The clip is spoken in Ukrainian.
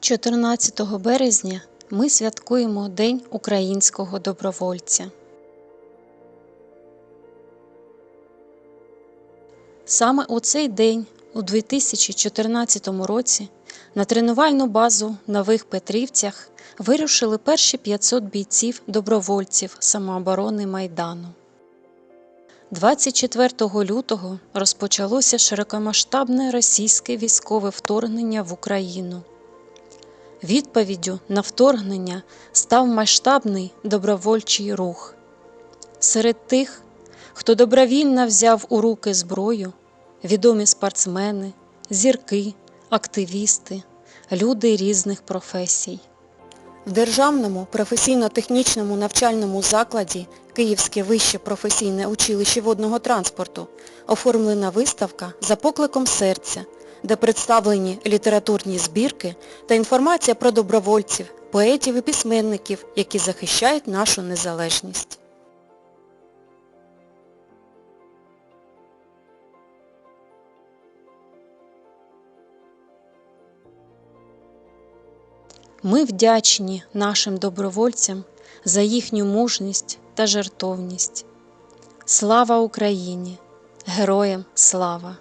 14 березня ми святкуємо День українського добровольця. Саме у цей день, у 2014 році, на тренувальну базу Нових Петрівцях вирушили перші 500 бійців добровольців самооборони Майдану. 24 лютого розпочалося широкомасштабне російське військове вторгнення в Україну. Відповіддю на вторгнення став масштабний добровольчий рух. Серед тих, хто добровільно взяв у руки зброю, відомі спортсмени, зірки, активісти, люди різних професій. В Державному професійно-технічному навчальному закладі Київське вище професійне училище водного транспорту оформлена виставка за покликом серця, де представлені літературні збірки та інформація про добровольців, поетів і письменників, які захищають нашу незалежність. Ми вдячні нашим добровольцям за їхню мужність та жертовність. Слава Україні! Героям слава!